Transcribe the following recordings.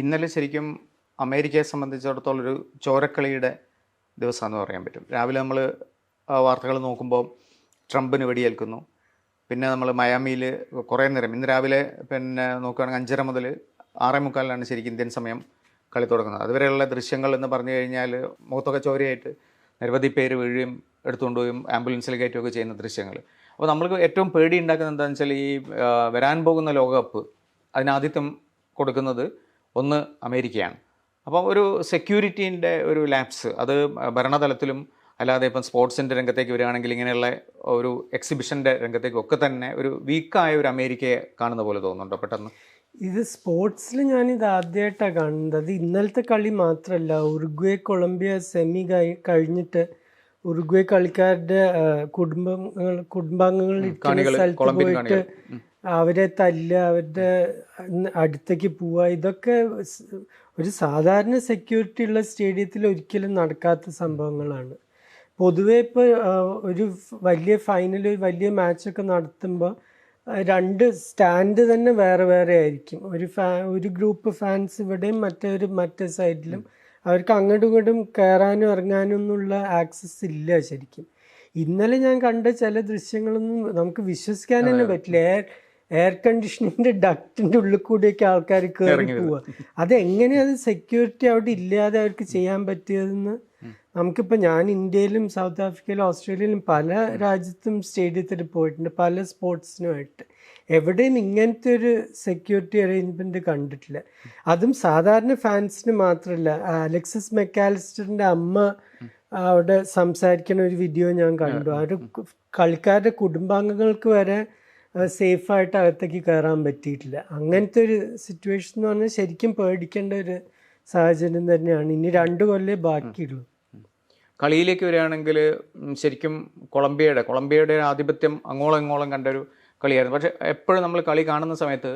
ഇന്നലെ ശരിക്കും അമേരിക്കയെ സംബന്ധിച്ചിടത്തോളം ഒരു ചോരക്കളിയുടെ ദിവസമാണെന്ന് പറയാൻ പറ്റും. രാവിലെ നമ്മൾ വാർത്തകൾ നോക്കുമ്പോൾ ട്രംപിന് വെടിയേൽക്കുന്നു. പിന്നെ നമ്മൾ മയാമിയിൽ കുറേ നേരം ഇന്ന് രാവിലെ പിന്നെ നോക്കുകയാണെങ്കിൽ അഞ്ചര മുതൽ ആറേ മുക്കാലിലാണ് ശരിക്കും ഇന്ത്യൻ സമയം കളി തുടങ്ങുന്നത്. അതുവരെയുള്ള ദൃശ്യങ്ങൾ എന്ന് പറഞ്ഞു കഴിഞ്ഞാൽ മുഖത്തൊക്കെ ചോരയായിട്ട് നിരവധി പേര് വീഴുകയും എടുത്തുകൊണ്ട് പോയും ആംബുലൻസിൽ കയറ്റുകയൊക്കെ ചെയ്യുന്ന ദൃശ്യങ്ങൾ. അപ്പോൾ നമ്മൾക്ക് ഏറ്റവും പേടി ഉണ്ടാക്കുന്നത് എന്താണെന്ന് വെച്ചാൽ ഈ വരാൻ പോകുന്ന ലോകകപ്പ് അതിനാദിത്യം കൊടുക്കുന്നത് ഒന്ന് അമേരിക്കയാണ്. അപ്പോൾ ഒരു സെക്യൂരിറ്റീന്റെ ഒരു ലാപ്സ് അത് ഭരണതലത്തിലും അല്ലാതെ ഇപ്പം സ്പോർട്സിന്റെ രംഗത്തേക്ക് വരികയാണെങ്കിൽ ഇങ്ങനെയുള്ള ഒരു എക്സിബിഷന്റെ രംഗത്തേക്കും ഒക്കെ തന്നെ ഒരു വീക്കായ ഒരു അമേരിക്കയെ കാണുന്ന പോലെ തോന്നുന്നുണ്ടോ പെട്ടെന്ന്? ഇത് സ്പോർട്സിൽ ഞാനിത് ആദ്യമായിട്ടാണ് കാണുന്നത്. അത് ഇന്നലത്തെ കളി മാത്രമല്ല ഉറുഗ്വേ കൊളംബിയ സെമി കഴിഞ്ഞിട്ട് ഉറുഗ്വേ കളിക്കാരുടെ കുടുംബങ്ങൾ കുടുംബാംഗങ്ങൾ ഇരിക്കുന്ന സ്ഥലത്ത് പോയിട്ട്. അവരെ തല്ലുക അവരുടെ അടുത്തേക്ക് പോവുക ഇതൊക്കെ ഒരു സാധാരണ സെക്യൂരിറ്റി ഉള്ള സ്റ്റേഡിയത്തിൽ ഒരിക്കലും നടക്കാത്ത സംഭവങ്ങളാണ്. പൊതുവെ ഇപ്പോൾ ഒരു വലിയ ഫൈനൽ ഒരു വലിയ മാച്ചൊക്കെ നടത്തുമ്പോൾ രണ്ട് സ്റ്റാൻഡ് തന്നെ വേറെ വേറെ ആയിരിക്കും. ഒരു ഫാ ഒരു ഗ്രൂപ്പ് ഫാൻസ് ഇവിടെയും മറ്റേ ഒരു മറ്റേ സൈഡിലും അവർക്ക് അങ്ങോട്ടും ഇങ്ങോട്ടും കയറാനും ഇറങ്ങാനും ഒന്നുമുള്ള ആക്സസ് ഇല്ല ശരിക്കും. ഇന്നലെ ഞാൻ കണ്ട ചില ദൃശ്യങ്ങളൊന്നും നമുക്ക് വിശ്വസിക്കാൻ തന്നെ പറ്റില്ല. എയർ കണ്ടീഷനിങ്ങിന്റെ ഡക്റ്റിന്റെ ഉള്ളിൽ കൂടിയൊക്കെ ആൾക്കാർ കയറി പോവുക അതെങ്ങനെ അത് സെക്യൂരിറ്റി അവിടെ ഇല്ലാതെ അവർക്ക് ചെയ്യാൻ പറ്റിയതെന്ന് നമുക്കിപ്പോൾ ഞാൻ ഇന്ത്യയിലും സൗത്ത് ആഫ്രിക്കയിലും ഓസ്ട്രേലിയയിലും പല രാജ്യത്തും സ്റ്റേഡിയത്തിൽ പോയിട്ടുണ്ട്. പല സ്പോർട്സിനുമായിട്ട് എവിടെയും ഇങ്ങനത്തെ ഒരു സെക്യൂരിറ്റി അറേഞ്ച്മെന്റ് കണ്ടിട്ടില്ല. അതും സാധാരണ ഫാൻസിന് മാത്രമല്ല അലക്സസ് മെക്കാലിസ്റ്ററിന്റെ അമ്മ അവിടെ സംസാരിക്കുന്ന ഒരു വീഡിയോ ഞാൻ കണ്ടു. ആ ഒരു കു- കളിക്കാരുടെ കുടുംബാംഗങ്ങൾക്ക് വരെ സേഫായിട്ട് അകത്തേക്ക് കയറാൻ പറ്റിയിട്ടില്ല. അങ്ങനത്തെ ഒരു സിറ്റുവേഷൻ എന്ന് പറഞ്ഞാൽ ശരിക്കും പേടിക്കേണ്ട ഒരു സാഹചര്യം തന്നെയാണ്. ഇനി രണ്ട് കൊല്ലേ ബാക്കിയുള്ളൂ. കളിയിലേക്ക് വരികയാണെങ്കിൽ ശരിക്കും കൊളംബിയയുടെ കൊളംബിയയുടെ ആധിപത്യം അങ്ങോളം ഇങ്ങോളം കണ്ടൊരു കളിയായിരുന്നു. പക്ഷെ എപ്പോഴും നമ്മൾ കളി കാണുന്ന സമയത്ത്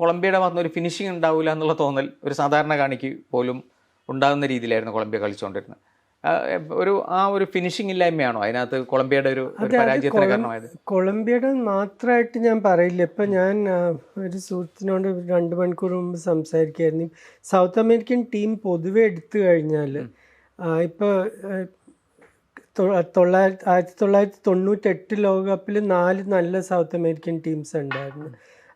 കൊളംബിയയുടെ ഭാഗത്ത് ഒരു ഫിനിഷിംഗ് ഉണ്ടാവില്ല എന്നുള്ള തോന്നൽ ഒരു സാധാരണ കാണിക്ക് പോലും ഉണ്ടാകുന്ന രീതിയിലായിരുന്നു കൊളംബിയ കളിച്ചുകൊണ്ടിരുന്നത്. ഒരു ആ ഒരു ഫിനിഷിംഗ് ഇല്ലായ്മയാണോ? അതിനകത്ത് കൊളംബിയയുടെ ഒരു ഒരു പരാജയത്തിന് കാരണമായത്? കൊളംബിയയുടെ മാത്രമായിട്ട് ഞാൻ പറയില്ല. ഇപ്പം ഞാൻ ഒരു സുഹൃത്തിനോട് രണ്ട് മണിക്കൂർ മുമ്പ് സംസാരിക്കുകയായിരുന്നു സൗത്ത് അമേരിക്കൻ ടീം പൊതുവെ എടുത്തു കഴിഞ്ഞാൽ ഇപ്പോൾ തൊള്ളായിരത്തി ആയിരത്തി തൊള്ളായിരത്തി തൊണ്ണൂറ്റെട്ട് ലോകകപ്പിൽ നാല് നല്ല സൗത്ത് അമേരിക്കൻ ടീംസ് ഉണ്ടായിരുന്നു.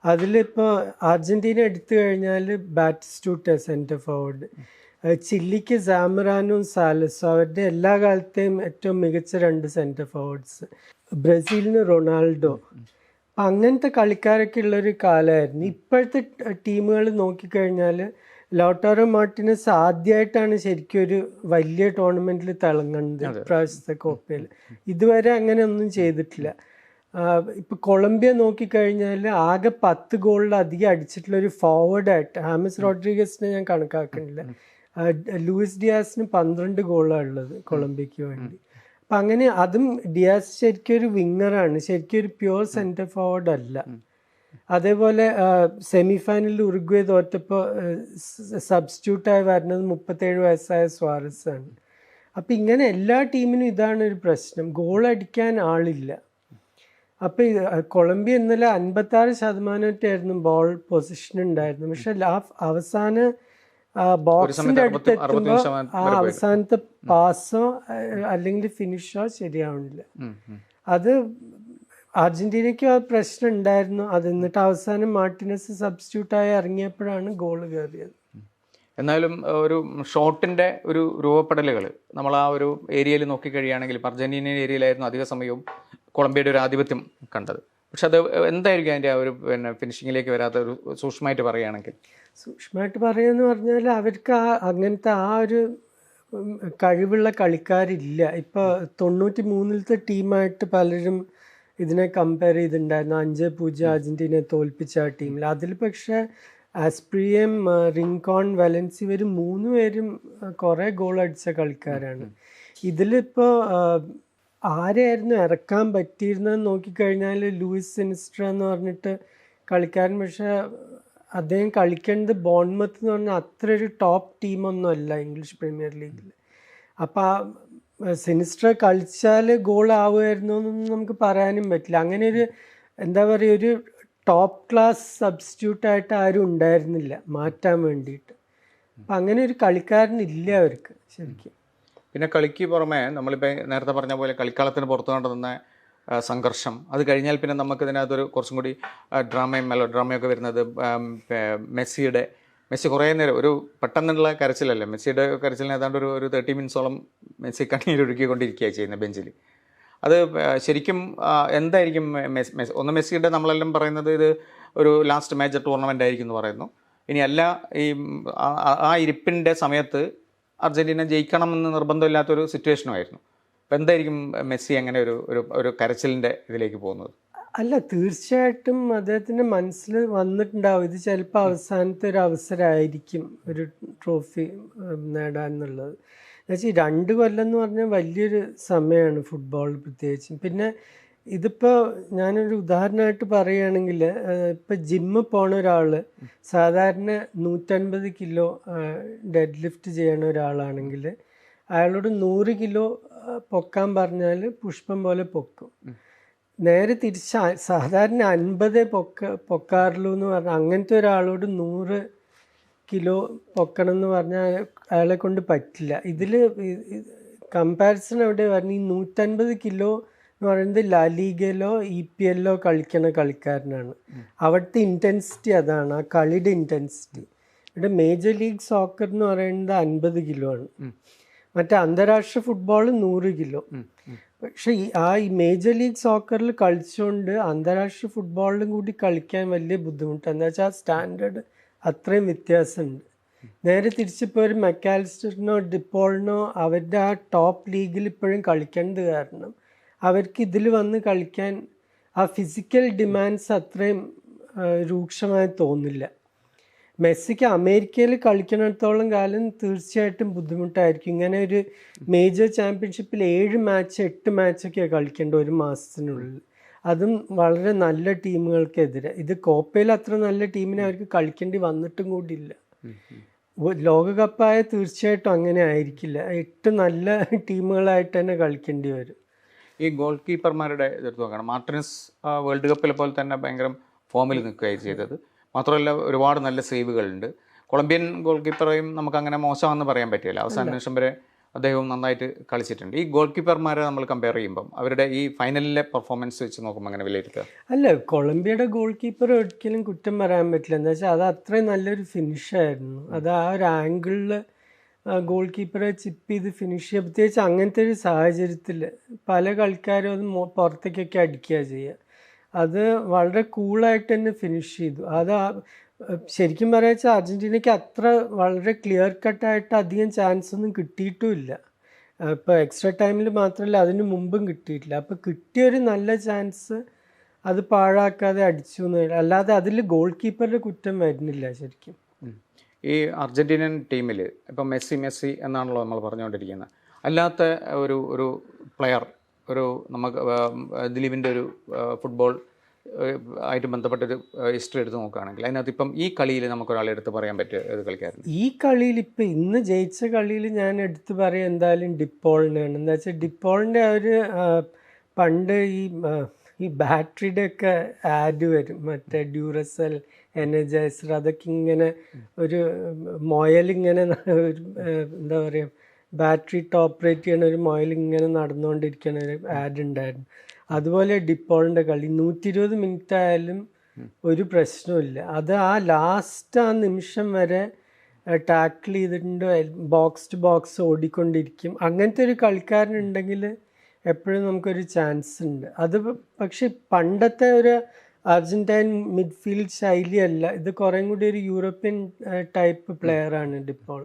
അതിലിപ്പോൾ അർജന്റീന എടുത്തു കഴിഞ്ഞാൽ ബാറ്റിസ്റ്റൂട്ട സെന്റർ ഫോർവേഡ്. ചില്ലിക്ക് സാമറാനും സാലസും അവരുടെ എല്ലാ കാലത്തെയും ഏറ്റവും മികച്ച രണ്ട് സെന്റർ ഫോർവേഡ്സ് ബ്രസീലിന് റൊണാൾഡോ. അപ്പം അങ്ങനത്തെ കളിക്കാരൊക്കെ ഉള്ളൊരു കാലമായിരുന്നു. ഇപ്പോഴത്തെ ടീമുകൾ നോക്കിക്കഴിഞ്ഞാൽ ലോട്ടോറോ മാർട്ടിനസ് ആദ്യമായിട്ടാണ് ശരിക്കും ഒരു വലിയ ടൂർണമെന്റിൽ തിളങ്ങുന്നത് ഇപ്രാവശ്യത്തെ കോപ്പയിൽ ഇതുവരെ അങ്ങനെ ഒന്നും ചെയ്തിട്ടില്ല. ഇപ്പം കൊളംബിയ നോക്കിക്കഴിഞ്ഞാൽ ആകെ പത്ത് ഗോളിലധികം അടിച്ചിട്ടുള്ള ഒരു ഫോർവേഡ് ആയിട്ട് ഹാമിസ് റോഡ്രിഗസിനെ ഞാൻ കണക്കാക്കുന്നില്ല. ലൂയിസ് ഡിയാസിന് പന്ത്രണ്ട് ഗോളാണ് ഉള്ളത് കൊളംബിയക്ക് വേണ്ടി. അപ്പൊ അങ്ങനെ അതും ഡിയാസ് ശരിക്കും ഒരു വിങ്ങറാണ്. ശരിക്കും ഒരു പ്യുവർ സെന്റർ ഫോർവേഡ് അല്ല. അതേപോലെ സെമി ഫൈനലിൽ ഉറുഗ്വേ തോറ്റപ്പോൾ സബ്സ്റ്റിറ്റ്യൂട്ടായി വരുന്നത് മുപ്പത്തേഴ് വയസ്സായ സ്വാരസ് ആണ് അപ്പം ഇങ്ങനെ എല്ലാ ടീമിനും ഇതാണ് ഒരു പ്രശ്നം. ഗോൾ അടിക്കാൻ ആളില്ല. അപ്പം ഇത് കൊളംബിയ ഇന്നലെ അൻപത്തി ആറ് ശതമാനമായിട്ടായിരുന്നു ബോൾ പൊസിഷൻ ഉണ്ടായിരുന്നു പക്ഷെ ലാ- അവസാന ബോക്സിന്റെ അടുത്ത് എത്തുമ്പോൾ ആ അവസാനത്തെ പാസോ അല്ലെങ്കിൽ ഫിനിഷോ ശരിയാവണില്ല. അത് അർജന്റീനയ്ക്കും ആ പ്രശ്നം ഉണ്ടായിരുന്നു. അത് എന്നിട്ട് അവസാനം മാർട്ടിനസ് സബ്സ്റ്റിറ്റ്യൂട്ടായി ഇറങ്ങിയപ്പോഴാണ് ഗോൾ കയറിയത്. എന്നാലും ഒരു ഷോട്ടിന്റെ ഒരു രൂപപ്പെടലുകൾ നമ്മൾ ആ ഒരു ഏരിയയിൽ നോക്കിക്കഴിയുകയാണെങ്കിൽ അർജന്റീനിയൻ ഏരിയയിലായിരുന്നു അധിക സമയവും കൊളംബിയയുടെ ഒരു ആധിപത്യം കണ്ടത്. പക്ഷെ അത് എന്തായിരിക്കും അതിന്റെ ആ ഒരു പിന്നെ ഫിനിഷിങ്ങിലേക്ക് വരാത്ത ഒരു സൂക്ഷ്മമായിട്ട് പറയുകയാണെങ്കിൽ? സൂക്ഷ്മമായിട്ട് പറയുകയെന്ന് പറഞ്ഞാൽ അവർക്ക് ആ അങ്ങനത്തെ ആ ഒരു കഴിവുള്ള കളിക്കാരില്ല. ഇപ്പോൾ തൊണ്ണൂറ്റി മൂന്നിലത്തെ ടീമായിട്ട് പലരും ഇതിനെ കമ്പയർ ചെയ്തിട്ടുണ്ടായിരുന്നു. അഞ്ച് പൂജ്യം അർജന്റീനയെ തോൽപ്പിച്ച ആ ടീമിൽ അതിൽ പക്ഷേ ആസ്പ്രിയം റിങ്കോൺ വലൻസി ഇവർ മൂന്ന് പേരും കുറേ ഗോൾ അടിച്ച കളിക്കാരാണ്. ഇതിലിപ്പോൾ ആരെയായിരുന്നു ഇറക്കാൻ പറ്റിയിരുന്നതെന്ന് നോക്കിക്കഴിഞ്ഞാൽ ലൂയിസ് സിനിസ്റ്റർ എന്ന് പറഞ്ഞിട്ട് കളിക്കാരൻ. പക്ഷേ അദ്ദേഹം കളിക്കേണ്ടത് ബോൺമത്ത് എന്ന് പറഞ്ഞാൽ അത്ര ഒരു ടോപ്പ് ടീമൊന്നും അല്ല ഇംഗ്ലീഷ് പ്രീമിയർ ലീഗിൽ അപ്പോൾ സിനിസ്റ്റർ കളിച്ചാൽ ഗോൾ ആവുമായിരുന്നു എന്നൊന്നും നമുക്ക് പറയാനും പറ്റില്ല. അങ്ങനെ ഒരു എന്താ പറയുക ഒരു ടോപ്പ് ക്ലാസ് സബ്സ്റ്റിറ്റ്യൂട്ട് ആയിട്ട് ആരും ഉണ്ടായിരുന്നില്ല മാറ്റാൻ വേണ്ടിയിട്ട്. അപ്പം അങ്ങനെ ഒരു കളിക്കാരനില്ല അവർക്ക് ശരിക്കും. പിന്നെ കളിക്ക് പുറമെ നമ്മളിപ്പോൾ നേരത്തെ പറഞ്ഞ പോലെ കളിക്കളത്തിന് പുറത്തു നടന്ന ആ, സംഘർഷം. അത് കഴിഞ്ഞാൽ പിന്നെ നമുക്ക് ഇതിനകത്തൊരു കുറച്ചും കൂടി ഡ്രാമയും മെലോ ഡ്രാമയൊക്കെ വരുന്നത് മെസ്സിയുടെ മെസ്സി കുറേ നേരം ഒരു പെട്ടെന്നുള്ള കരച്ചിലല്ലേ? മെസ്സിയുടെ കരച്ചിലിന് ഏതാണ്ട് ഒരു ഒരു തേർട്ടി മിനിറ്റ്സോളം മെസ്സി കണ്ണീരൊഴുക്കിക്കൊണ്ടിരിക്കുകയാണ് ചെയ്യുന്നത് ബെഞ്ചിൽ അത് ശരിക്കും എന്തായിരിക്കും മെസ്- മെസ്- ഒന്ന് മെസ്സിയുടെ നമ്മളെല്ലാം പറയുന്നത് ഇത് ഒരു ലാസ്റ്റ് മേജർ ടൂർണമെന്റ് ആയിരിക്കും എന്ന് പറയുന്നു. ഇനി അല്ല ഈ ആ ഇരിപ്പിന്റെ സമയത്ത് അർജന്റീന ജയിക്കണമെന്ന് നിർബന്ധമില്ലാത്തൊരു സിറ്റുവേഷനുമായിരുന്നു അപ്പം എന്തായിരിക്കും മെസ്സി അങ്ങനെ ഒരു ഒരു ഒരു കരച്ചിലിന്റെ ഇതിലേക്ക് പോകുന്നത്? അല്ല തീർച്ചയായിട്ടും അദ്ദേഹത്തിന്റെ മനസ്സിൽ വന്നിട്ടുണ്ടാവും. ഇത് ചിലപ്പോൾ അവസാനത്തെ ഒരു അവസരമായിരിക്കും ഒരു ട്രോഫി നേടാൻ എന്നുള്ളത്. എന്നുവെച്ചാൽ രണ്ട് കൊല്ലം എന്ന് പറഞ്ഞാൽ വലിയൊരു സമയമാണ് ഫുട്ബോൾ പ്രത്യേകിച്ചും. പിന്നെ ഇതിപ്പോൾ ഞാനൊരു ഉദാഹരണമായിട്ട് പറയുകയാണെങ്കിൽ ഇപ്പം ജിമ്മ് പോണ ഒരാൾ സാധാരണ നൂറ്റൻപത് കിലോ ഡെഡ് ലിഫ്റ്റ് ചെയ്യണ ഒരാളാണെങ്കിൽ അയാളോട് നൂറ് കിലോ പൊക്കാൻ പറഞ്ഞാൽ പുഷ്പം പോലെ പൊക്കും. നേരെ തിരിച്ച് സാധാരണ അൻപതേ പൊക്ക പൊക്കാറുള്ളൂ എന്ന് പറഞ്ഞാൽ അങ്ങനത്തെ ഒരാളോട് നൂറ് കിലോ പൊക്കണം എന്ന് പറഞ്ഞാൽ അയാളെ കൊണ്ട് പറ്റില്ല. ഇതിൽ കമ്പാരിസൺ എവിടെ പറഞ്ഞു ഈ നൂറ്റൻപത് കിലോ എന്ന് പറയുന്നത് ലാലീഗയിലോ ഇ പി എല്ലോ കളിക്കണ കളിക്കാരനാണ്. അവിടുത്തെ ഇന്റൻസിറ്റി അതാണ് ആ കളിയുടെ ഇന്റൻസിറ്റി ഇവിടെ മേജർ ലീഗ് സോക്കർ എന്ന് പറയുന്നത് അൻപത് കിലോ ആണ്. മറ്റേ അന്താരാഷ്ട്ര ഫുട്ബോൾ നൂറ് കിലോ. പക്ഷെ ഈ ആ ഈ മേജർ ലീഗ് സോക്കറിൽ കളിച്ചുകൊണ്ട് അന്താരാഷ്ട്ര ഫുട്ബോളിലും കൂടി കളിക്കാൻ വലിയ ബുദ്ധിമുട്ടാണ് എന്താ വെച്ചാൽ ആ സ്റ്റാൻഡേർഡ് അത്രയും വ്യത്യാസമുണ്ട് നേരെ തിരിച്ചിപ്പോൾ ഒരു മെക്കാലിസ്റ്ററിനോ ഡിപ്പോളിനോ അവരുടെ ആ ടോപ്പ് ലീഗിൽ ഇപ്പോഴും കളിക്കേണ്ടത് കാരണം അവർക്ക് ഇതിൽ വന്ന് കളിക്കാൻ ആ ഫിസിക്കൽ ഡിമാൻഡ്സ് അത്രയും രൂക്ഷമായി തോന്നില്ല. മെസ്സിക്ക് അമേരിക്കയിൽ കളിക്കണത്തോളം കാലം തീർച്ചയായിട്ടും ബുദ്ധിമുട്ടായിരിക്കും. ഇങ്ങനെ ഒരു മേജർ ചാമ്പ്യൻഷിപ്പിൽ ഏഴ് മാച്ച് എട്ട് മാച്ചൊക്കെയാണ് കളിക്കേണ്ട ഒരു മാസത്തിനുള്ളിൽ. അതും വളരെ നല്ല ടീമുകൾക്കെതിരെ. ഇത് കോപ്പയിൽ അത്ര നല്ല ടീമിനെ അവർക്ക് കളിക്കേണ്ടി വന്നിട്ടും കൂടിയില്ല. ലോകകപ്പായ തീർച്ചയായിട്ടും അങ്ങനെ ആയിരിക്കില്ല. എട്ട് നല്ല ടീമുകളായിട്ട് തന്നെ കളിക്കേണ്ടി വരും. ഈ ഗോൾ കീപ്പർമാരുടെ ഇതെടുത്ത് നോക്കണം. മാർട്ടിനസ് വേൾഡ് കപ്പിലെ പോലെ തന്നെ ഭയങ്കര ഫോമിൽ നിൽക്കുകയാണ് ചെയ്തത്. മാത്രമല്ല ഒരുപാട് നല്ല സേവുകളുണ്ട്. കൊളംബിയൻ ഗോൾ കീപ്പറേയും നമുക്ക് അങ്ങനെ മോശമാണെന്ന് പറയാൻ പറ്റില്ല. അവസാന നിമിഷം വരെ അദ്ദേഹവും നന്നായിട്ട് കളിച്ചിട്ടുണ്ട്. ഈ ഗോൾ കീപ്പർമാരെ നമ്മൾ കമ്പയർ ചെയ്യുമ്പം അവരുടെ ഈ ഫൈനലിലെ പെർഫോമൻസ് വെച്ച് നോക്കുമ്പോൾ അങ്ങനെ വിലയിരുത്തുക. അല്ല കൊളംബിയയുടെ ഗോൾ കീപ്പർ ഒരിക്കലും കുറ്റം പറയാൻ പറ്റില്ല. എന്താ വെച്ചാൽ അത് അത്രയും നല്ലൊരു ഫിനിഷായിരുന്നു അത് ആ ഒരു ആംഗിളിൽ ഗോൾ കീപ്പറെ ചിപ്പ് ചെയ്ത് ഫിനിഷ് ചെയ്യുക പ്രത്യേകിച്ച് അങ്ങനത്തെ ഒരു സാഹചര്യത്തിൽ പല കളിക്കാരും അത് പുറത്തേക്കൊക്കെ അടിക്കുക ചെയ്യുക അത് വളരെ കൂളായിട്ട് തന്നെ ഫിനിഷ് ചെയ്തു. അത് ശരിക്കും പറയാ വെച്ചാൽ അർജന്റീനയ്ക്ക് അത്ര വളരെ ക്ലിയർ കട്ടായിട്ട് അധികം ചാൻസ് ഒന്നും കിട്ടിയിട്ടുമില്ല. ഇപ്പോൾ എക്സ്ട്രാ ടൈമിൽ മാത്രമല്ല അതിന് മുമ്പും കിട്ടിയിട്ടില്ല. അപ്പോൾ കിട്ടിയൊരു നല്ല ചാൻസ് അത് പാഴാക്കാതെ അടിച്ചു എന്ന് അല്ലാതെ അതിൽ ഗോൾ കീപ്പറുടെ കുറ്റം വരുന്നില്ല ശരിക്കും. ഈ അർജന്റീനൻ ടീമിൽ ഇപ്പം മെസ്സി മെസ്സി എന്നാണല്ലോ നമ്മൾ പറഞ്ഞുകൊണ്ടിരിക്കുന്നത്. അല്ലാത്ത ഒരു ഒരു പ്ലെയർ ഒരു നമുക്ക് ദിലീപിന്റെ ഒരു ഫുട്ബോൾ ആയിട്ട് ബന്ധപ്പെട്ടൊരു ഹിസ്റ്ററി എടുത്ത് നോക്കുകയാണെങ്കിൽ അതിനകത്ത് ഇപ്പം ഈ കളിയിൽ നമുക്കൊരാളെ എടുത്ത് പറയാൻ പറ്റിയ ഒരു കളിക്കാരൻ. ഈ കളിയിൽ ഇപ്പം ഇന്ന് ജയിച്ച കളിയിൽ ഞാൻ എടുത്ത് പറയാം എന്തായാലും ഡിപ്പോളിനെയാണ്. എന്താ വെച്ചാൽ ഡിപ്പോളിന്റെ ഒരു പണ്ട് ഈ ഈ ബാറ്ററിയുടെ ഒക്കെ ആഡ് വരും. മറ്റേ ഡ്യൂറസൽ എനർജൈസർ അതൊക്കെ ഇങ്ങനെ ഒരു മൊയൽ ഇങ്ങനെ ഒരു എന്താ പറയുക ബാറ്ററി ഓപ്പറേറ്റ് ചെയ്യണ ഒരു മൊയൽ ഇങ്ങനെ നടന്നുകൊണ്ടിരിക്കുന്ന ഒരു ആഡ് ഉണ്ടായിരുന്നു അതുപോലെ ഡിപ്പോളിന്റെ കളി. നൂറ്റി ഇരുപത് മിനിറ്റ് ആയാലും ഒരു പ്രശ്നമില്ല അത് ആ ലാസ്റ്റ് ആ നിമിഷം വരെ ടാക്കിൾ ചെയ്തിട്ടുണ്ട് ബോക്സ് ടു ബോക്സ് ഓടിക്കൊണ്ടിരിക്കും. അങ്ങനത്തെ ഒരു കളിക്കാരനുണ്ടെങ്കിൽ എപ്പോഴും നമുക്കൊരു ചാൻസ് ഉണ്ട് അത് പക്ഷെ പണ്ടത്തെ ഒരു അർജന്റൈൻ മിഡ്ഫീൽഡ് ശൈലിയല്ല. ഇത് കുറേ കൂടി ഒരു യൂറോപ്യൻ ടൈപ്പ് പ്ലെയറാണ് ഡിപ്പോൾ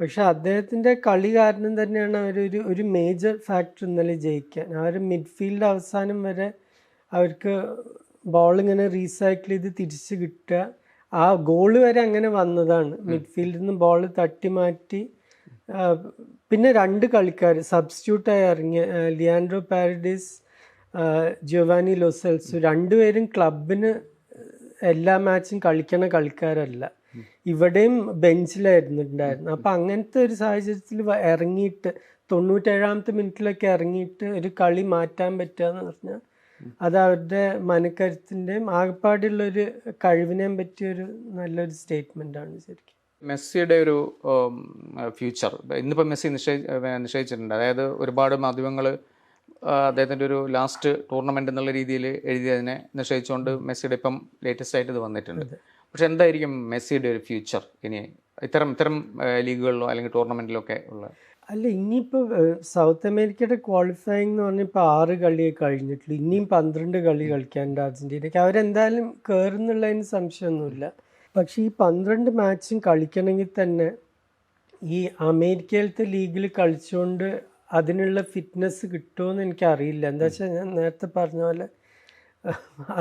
പക്ഷെ അദ്ദേഹത്തിന്റെ കളി കാരണം തന്നെയാണ് അവരൊരു ഒരു മേജർ ഫാക്ടർ ഇന്നലെ ജയിക്കാൻ. ആ ഒരു മിഡ്ഫീൽഡ് അവസാനം വരെ അവർക്ക് ബോൾ ഇങ്ങനെ റീസൈക്കിൾ ചെയ്ത് തിരിച്ച് കിട്ടുക. ആ ഗോൾ വരെ അങ്ങനെ വന്നതാണ്. മിഡ്ഫീൽഡിൽ നിന്ന് ബോൾ തട്ടി മാറ്റി പിന്നെ രണ്ട് കളിക്കാർ സബ്സ്റ്റിറ്റ്യൂട്ടായി ഇറങ്ങിയ ലിയാൻഡ്രോ പാരഡീസ് ജോവാനി ലോസെൽസു രണ്ടുപേരും ക്ലബിന് എല്ലാ മാച്ചും കളിക്കണ കളിക്കാരല്ല. ഇവിടെയും ബെഞ്ചിലായിരുന്നുണ്ടായിരുന്നു അപ്പം അങ്ങനത്തെ ഒരു സാഹചര്യത്തിൽ ഇറങ്ങിയിട്ട് തൊണ്ണൂറ്റേഴാമത്തെ മിനിറ്റിലൊക്കെ ഇറങ്ങിയിട്ട് ഒരു കളി മാറ്റാൻ പറ്റുക എന്ന് പറഞ്ഞാൽ അത് അവരുടെ മനക്കരുത്തിന്റെയും ആകെപ്പാടുള്ളൊരു കഴിവിനെയും പറ്റിയൊരു നല്ലൊരു സ്റ്റേറ്റ്മെന്റ് ആണ് ശരിക്കും. മെസ്സിയുടെ ഒരു ഫ്യൂച്ചർ. ഇന്നിപ്പോൾ മെസ്സി നിശ്ചയി നിശ്ചയിച്ചിട്ടുണ്ട്. അതായത് ഒരുപാട് മാധ്യമങ്ങൾ അദ്ദേഹത്തിന്റെ ഒരു ലാസ്റ്റ് ടൂർണമെന്റ് എന്നുള്ള രീതിയിൽ എഴുതിയതിനെ നിശ്ചയിച്ചുകൊണ്ട് മെസ്സിയുടെ ഇപ്പം ലേറ്റസ്റ്റ് ആയിട്ട് ഇത് വന്നിട്ടുണ്ട്. പക്ഷെ എന്തായിരിക്കും മെസ്സിയുടെ ഒരു ഫ്യൂച്ചർ ഇനി ഇത്തരം ഇത്തരം ലീഗുകളിലോ അല്ലെങ്കിൽ ടൂർണമെന്റിലോ ഒക്കെ ഉള്ള അല്ല ഇനിയിപ്പോൾ സൗത്ത് അമേരിക്കയുടെ ക്വാളിഫയിങ് എന്ന് പറഞ്ഞാൽ ഇപ്പോൾ ആറ് കളി കഴിഞ്ഞിട്ടുള്ളൂ. ഇനിയും പന്ത്രണ്ട് കളി കളിക്കാനുണ്ട് അർജന്റീനയ്ക്ക് അവരെന്തായാലും കയറുന്നുള്ളതിന് സംശയമൊന്നുമില്ല. പക്ഷേ ഈ പന്ത്രണ്ട് മാച്ചും കളിക്കണമെങ്കിൽ തന്നെ ഈ അമേരിക്കയിലത്തെ ലീഗിൽ കളിച്ചുകൊണ്ട് അതിനുള്ള ഫിറ്റ്നസ് കിട്ടുമോ എന്ന് എനിക്കറിയില്ല. എന്താ വെച്ചാൽ ഞാൻ നേരത്തെ പറഞ്ഞ പോലെ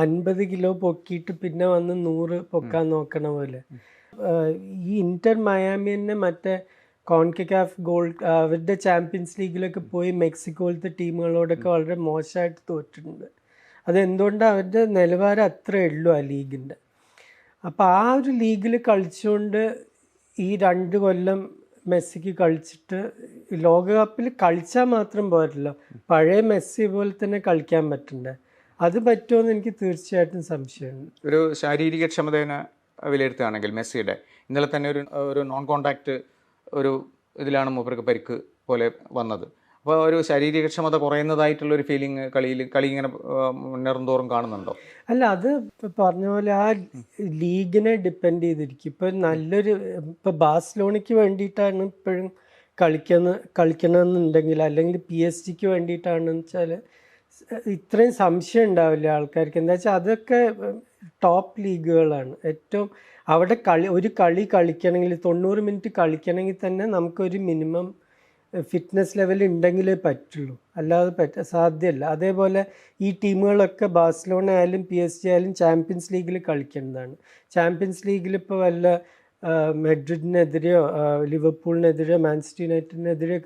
അൻപത് കിലോ പൊക്കിയിട്ട് പിന്നെ വന്ന് നൂറ് പൊക്കാൻ നോക്കണ പോലെ. ഈ ഇന്റർ മയാമി തന്നെ മറ്റേ കോൺകാഫ് ഗോൾഡ് അവരുടെ ചാമ്പ്യൻസ് ലീഗിലൊക്കെ പോയി മെക്സിക്കോയിലത്തെ ടീമുകളോടൊക്കെ വളരെ മോശമായിട്ട് തോറ്റിട്ടുണ്ട്. അതെന്തുകൊണ്ടാണ് അവരുടെ നിലവാരം അത്രേ ഉള്ളൂ ആ ലീഗിന്റെ അപ്പോൾ ആ ഒരു ലീഗിൽ കളിച്ചുകൊണ്ട് ഈ രണ്ട് കൊല്ലം മെസ്സിക്ക് കളിച്ചിട്ട് ലോകകപ്പിൽ കളിച്ചാൽ മാത്രം പോരല്ലോ. പഴയ മെസ്സി പോലെ തന്നെ കളിക്കാൻ പറ്റണ്ടേ? അത് പറ്റുമെന്ന് എനിക്ക് തീർച്ചയായിട്ടും സംശയമുണ്ട്. ഒരു ശാരീരിക ക്ഷമതേനെ വിലയിരുത്തുകയാണെങ്കിൽ മെസ്സിയുടെ ഇന്നലെ തന്നെ ഒരു ഒരു നോൺ കോൺടാക്റ്റ് ഒരു ഇതിലാണ് മൂപ്പർക്ക് പരിക്ക് പോലെ വന്നത്. അപ്പോൾ ഒരു ശാരീരിക ക്ഷമത കുറയുന്നതായിട്ടുള്ള ഒരു ഫീലിംഗ് കളിയിൽ കളി ഇങ്ങനെ മുന്നേറുന്നതോറും കാണുന്നുണ്ടോ? അല്ല അത് പറഞ്ഞ പോലെ ആ ലീഗിനെ ഡിപ്പെൻഡ് ചെയ്തിരിക്കും. ഇപ്പോൾ നല്ലൊരു ഇപ്പം ബാഴ്സലോണയ്ക്ക് വേണ്ടിയിട്ടാണ് ഇപ്പോഴും കളിക്കുന്ന കളിക്കണമെന്നുണ്ടെങ്കിൽ അല്ലെങ്കിൽ പി എസ് ജിക്ക് വേണ്ടിയിട്ടാണെന്ന് വെച്ചാൽ ഇത്രയും സംശയം ഉണ്ടാവില്ല ആൾക്കാർക്ക്. എന്താ വെച്ചാൽ അതൊക്കെ ടോപ്പ് ലീഗുകളാണ്. ഏറ്റവും അവിടെ കളി ഒരു കളി കളിക്കണമെങ്കിൽ തൊണ്ണൂറ് മിനിറ്റ് കളിക്കണമെങ്കിൽ തന്നെ നമുക്കൊരു മിനിമം ഫിറ്റ്നസ് ലെവൽ ഉണ്ടെങ്കിലേ പറ്റുള്ളൂ. അല്ലാതെ പറ്റ സാധ്യമല്ല അതേപോലെ ഈ ടീമുകളൊക്കെ ബാഴ്സലോണ ആയാലും പി എസ് ജി ആയാലും ചാമ്പ്യൻസ് ലീഗിൽ കളിക്കേണ്ടതാണ് ചാമ്പ്യൻസ് ലീഗിൽ ഇപ്പോൾ വല്ല മെഡ്രിഡിനെതിരെയോ ലിവർപൂളിനെതിരെയോ മാൻസിറ്റി യുണൈറ്റഡിനെതിരെയോ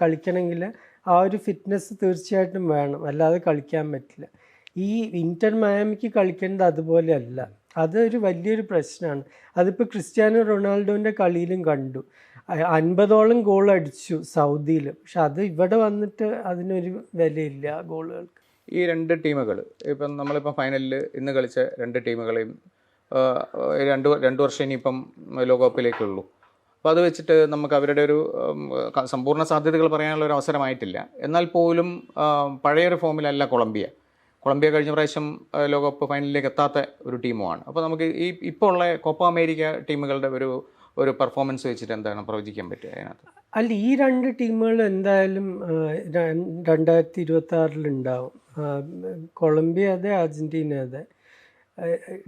കളിക്കണമെങ്കിൽ ആ ഒരു ഫിറ്റ്നസ് തീർച്ചയായിട്ടും വേണം. അല്ലാതെ കളിക്കാൻ പറ്റില്ല. ഈ ഇന്റർ മയാമിക്ക് കളിക്കേണ്ടത് അതുപോലെയല്ല അതൊരു വലിയൊരു പ്രശ്നമാണ്. അതിപ്പോൾ ക്രിസ്ത്യാനോ റൊണാൾഡോന്റെ കളിയിലും കണ്ടു. അൻപതോളം ഗോൾ അടിച്ചു സൗദിയിൽ പക്ഷെ അത് ഇവിടെ വന്നിട്ട് അതിനൊരു വിലയില്ല ഗോളുകൾക്ക്. ഈ രണ്ട് ടീമുകൾ ഇപ്പം നമ്മളിപ്പോൾ ഫൈനലിൽ ഇന്ന് കളിച്ച രണ്ട് ടീമുകളെയും രണ്ട് രണ്ട് വർഷം ഇനിയിപ്പം ലോകകപ്പിലേക്കുള്ളൂ. അപ്പോൾ അത് വെച്ചിട്ട് നമുക്ക് അവരുടെ ഒരു സമ്പൂർണ സാധ്യതകൾ പറയാനുള്ള ഒരു അവസരമായിട്ടില്ല. എന്നാൽ പോലും പഴയൊരു ഫോമിലല്ല കൊളംബിയ. കൊളംബിയ കഴിഞ്ഞ പ്രാവശ്യം ലോകകപ്പ് ഫൈനലിലേക്ക് എത്താത്ത ഒരു ടീമുമാണ്. അപ്പോൾ നമുക്ക് ഈ ഇപ്പോൾ ഉള്ള കോപ്പ അമേരിക്ക ടീമുകളുടെ ഒരു ഒരു പെർഫോമൻസ് വെച്ചിട്ട് എന്താണ് പ്രവചിക്കാൻ പറ്റുക അതിനകത്ത്? അല്ല ഈ രണ്ട് ടീമുകൾ എന്തായാലും രണ്ടായിരത്തി ഇരുപത്തി ആറിലുണ്ടാവും കൊളംബിയ അതെ അർജന്റീന അതെ.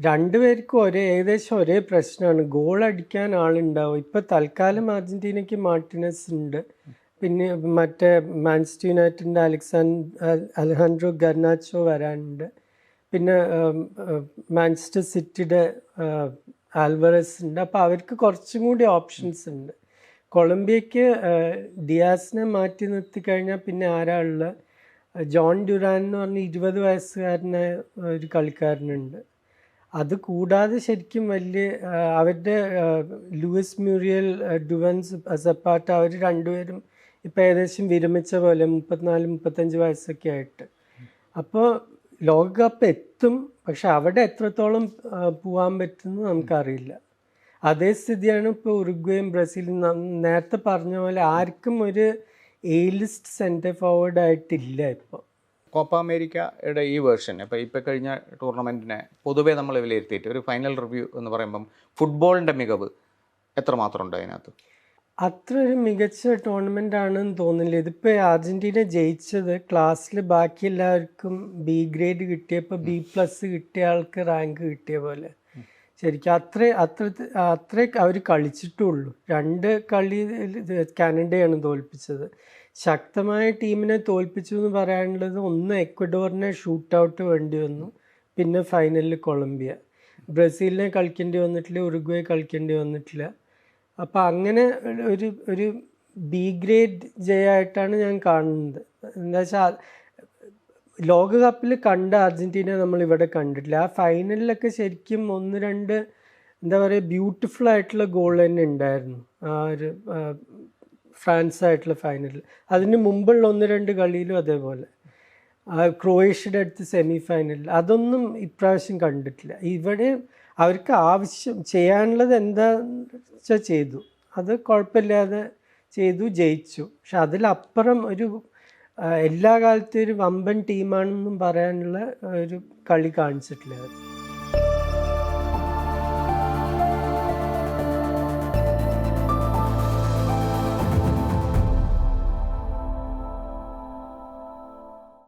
രണ്ടുപേർക്കും ഒരേ ഏകദേശം ഒരേ പ്രശ്നമാണ്. ഗോൾ അടിക്കാൻ ആളുണ്ടാവും. ഇപ്പൊ തൽക്കാലം അർജന്റീനയ്ക്ക് മാർട്ടിനസ് ഉണ്ട്. പിന്നെ മറ്റേ മാൻസ്റ്റർ യുണൈറ്റഡിന്റെ അലക്സാൻഡ് അലഹാൻഡ്രോ ഗർനാച്ചോ വരാനുണ്ട്. പിന്നെ മാഞ്ചസ്റ്റർ സിറ്റിയുടെ ആൽവറസ് ഉണ്ട്. അപ്പോൾ അവർക്ക് കുറച്ചും കൂടി ഓപ്ഷൻസ് ഉണ്ട്. കൊളംബിയയ്ക്ക് ഡിയാസിനെ മാറ്റി നിർത്തി കഴിഞ്ഞാൽ പിന്നെ ആരാ ജോൺ ഡ്യുറാൻ എന്ന് പറഞ്ഞ ഇരുപത് വയസ്സുകാരനെ ഒരു കളിക്കാരനുണ്ട്. അത് കൂടാതെ ശരിക്കും വലിയ അവരുടെ ലൂയിസ് മ്യൂറിയൽ ഡുവൻസ് സപ്പാട്ട അവർ രണ്ടുപേരും ഇപ്പം ഏകദേശം വിരമിച്ച പോലെ മുപ്പത്തിനാല് മുപ്പത്തഞ്ച് വയസ്സൊക്കെ ആയിട്ട്. അപ്പോൾ ലോകകപ്പ് എത്തും പക്ഷെ അവിടെ എത്രത്തോളം പോകാൻ പറ്റുമെന്ന് നമുക്കറിയില്ല. അതേ സ്ഥിതിയാണ് ഇപ്പോൾ ഉറുഗ്വയും ബ്രസീലും. നേരത്തെ പറഞ്ഞ പോലെ ആർക്കും ഒരു എ ലിസ്റ്റ് സെന്റർ ഫോർവേഡ് ആയിട്ടില്ല ഇപ്പോൾ കോപ്പ അമേരിക്കയുടെ ഈ വേർഷൻ ഇപ്പോൾ ഇപ്പോൾ കഴിഞ്ഞ ടൂർണമെന്റിനെ പൊതുവേ നമ്മൾ വിലയിരുത്തിയിട്ട് ഒരു ഫൈനൽ റിവ്യൂ എന്ന് പറയുമ്പം ഫുട്ബോളിന്റെ മികവ് എത്രമാത്രം ഉണ്ട് അതിനകത്ത്? അത്ര ഒരു മികച്ച ടൂർണമെന്റ് ആണെന്ന് തോന്നുന്നില്ല. ഇതിപ്പോൾ അർജന്റീന ജയിച്ചത് ക്ലാസ്സിൽ ബാക്കി എല്ലാവർക്കും ബി ഗ്രേഡ് കിട്ടിയപ്പോൾ ബി പ്ലസ് കിട്ടിയ ആൾക്ക് റാങ്ക് കിട്ടിയ പോലെ. ശരിക്കും അത്ര അത്ര അത്രേ അവർ കളിച്ചിട്ടുള്ളൂ. രണ്ട് കളി കാനഡയാണ് തോൽപ്പിച്ചത്. ശക്തമായ ടീമിനെ തോൽപ്പിച്ചു എന്ന് പറയാനുള്ളത് ഒന്ന് എക്വഡോറിനെ ഷൂട്ട് ഔട്ട് വേണ്ടി വന്നു. പിന്നെ ഫൈനലിൽ കൊളംബിയ. ബ്രസീലിനെ കളിക്കേണ്ടി വന്നിട്ടില്ല ഉറുഗ്വേ കളിക്കേണ്ടി വന്നിട്ടില്ല. അപ്പം അങ്ങനെ ഒരു ഒരു ബി ഗ്രേഡ് ജയമായിട്ടാണ് ഞാൻ കാണുന്നത്. എന്താ വെച്ചാൽ ലോകകപ്പിൽ കണ്ട അർജന്റീന നമ്മൾ ഇവിടെ കണ്ടിട്ടില്ല. ആ ഫൈനലിലൊക്കെ ശരിക്കും ഒന്ന് രണ്ട് എന്താ പറയുക ബ്യൂട്ടിഫുൾ ആയിട്ടുള്ള ഗോൾ തന്നെ ഉണ്ടായിരുന്നു. ആ ഒരു ഫ്രാൻസ് ആയിട്ടുള്ള ഫൈനലിൽ അതിന് മുമ്പുള്ള ഒന്ന് രണ്ട് കളിയിലും അതേപോലെ. ക്രൊയേഷ്യയുടെ അടുത്ത് സെമി ഫൈനലിൽ അതൊന്നും ഇപ്രാവശ്യം കണ്ടിട്ടില്ല. ഇവിടെ അവർക്ക് ആവശ്യം ചെയ്യാനുള്ളത് എന്താണെന്ന് വെച്ചാൽ ചെയ്തു. അത് കുഴപ്പമില്ലാതെ ചെയ്തു ജയിച്ചു. പക്ഷെ അതിലപ്പുറം ഒരു എല്ലാ കാലത്തും ഒരു വമ്പൻ ടീമാണെന്നും പറയാനുള്ള ഒരു കളി കാണിച്ചിട്ടില്ല.